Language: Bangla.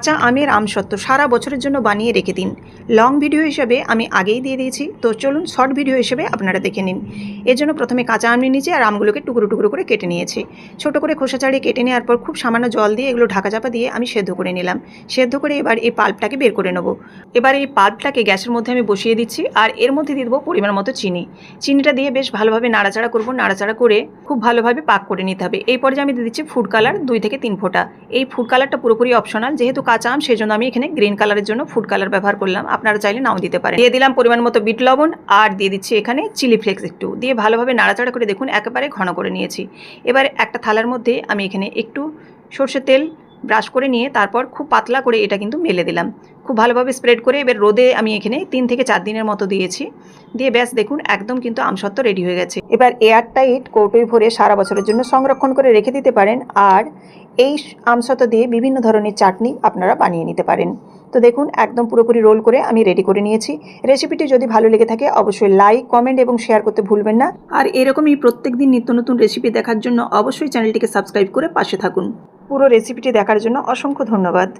কাঁচা আমের আমসত্ত্ব সারা বছরের জন্য বানিয়ে রেখে দিন। লং ভিডিও হিসেবে আমি আগেই দিয়ে দিয়েছি, তো চলুন শর্ট ভিডিও হিসেবে আপনারা দেখে নিন। এর জন্য প্রথমে কাঁচা আম নিয়ে নিয়েছি আর আমগুলোকে টুকরো টুকরো করে কেটে নিয়েছি। ছোট করে খোসা ছাড়িয়ে কেটে নেওয়ার পর খুব সামান্য জল দিয়ে এগুলো ঢাকা চাপা দিয়ে আমি সেদ্ধ করে নিলাম। সেদ্ধ করে এবার এই পাল্পটাকে বের করে নেব। এবার এই পাল্পটাকে গ্যাসের মধ্যে আমি বসিয়ে দিচ্ছি আর এর মধ্যে দিয়ে দেবো পরিমাণ মতো চিনি। চিনিটা দিয়ে বেশ ভালোভাবে নাড়াচাড়া করব, নাড়াচাড়া করে খুব ভালোভাবে পাক করে নিতে হবে। এই পর্যায়ে আমি দিয়ে দিচ্ছি ফুড কালার দুই থেকে তিন ফোঁটা। এই ফুড কালারটা পুরোপুরি অপশনাল, যেহেতু কাঁচা আম সেই জন্য আমি এখানে গ্রিন কালারের জন্য ফুড কালার ব্যবহার করলাম। আপনারা চাইলে নাও দিতে পারেন। দিয়ে দিলাম পরিমাণ মতো বিট লবণ, আর দিয়ে দিচ্ছি এখানে চিলি ফ্লেক্স একটু। দিয়ে ভালোভাবে নাড়াচাড়া করে দেখুন, একেবারে ঘন করে নিয়েছি। এবার একটা থালার মধ্যে আমি এখানে একটু সর্ষের তেল ব্রাশ করে নিয়ে তারপর খুব পাতলা করে এটা কিন্তু মেলে দিলাম। খুব ভালোভাবে স্প্রেড করে এবার রোদে আমি এখানে তিন থেকে চার দিনের মতো দিয়েছি। দিয়ে ব্যাস দেখুন, একদম কিন্তু আমসত্ত্ব রেডি হয়ে গেছে। এবার এয়ার টাইট কৌটোয় ভরে সারা বছরের জন্য সংরক্ষণ করে রেখে দিতে পারেন। আর এই আমসত দিয়ে বিভিন্ন ধরনের চাটনি আপনারা বানিয়ে নিতে পারেন। তো দেখুন, একদম পুরোপুরি রোল করে আমি রেডি করে নিয়েছি। রেসিপিটি যদি ভালো লেগে থাকে, অবশ্যই লাইক কমেন্ট এবং শেয়ার করতে ভুলবেন না। আর এরকমই প্রত্যেক দিন নিত্য নতুন রেসিপি দেখার জন্য অবশ্যই চ্যানেলটিকে সাবস্ক্রাইব করে পাশে থাকুন। পুরো রেসিপিটি দেখার জন্য অসংখ্য ধন্যবাদ।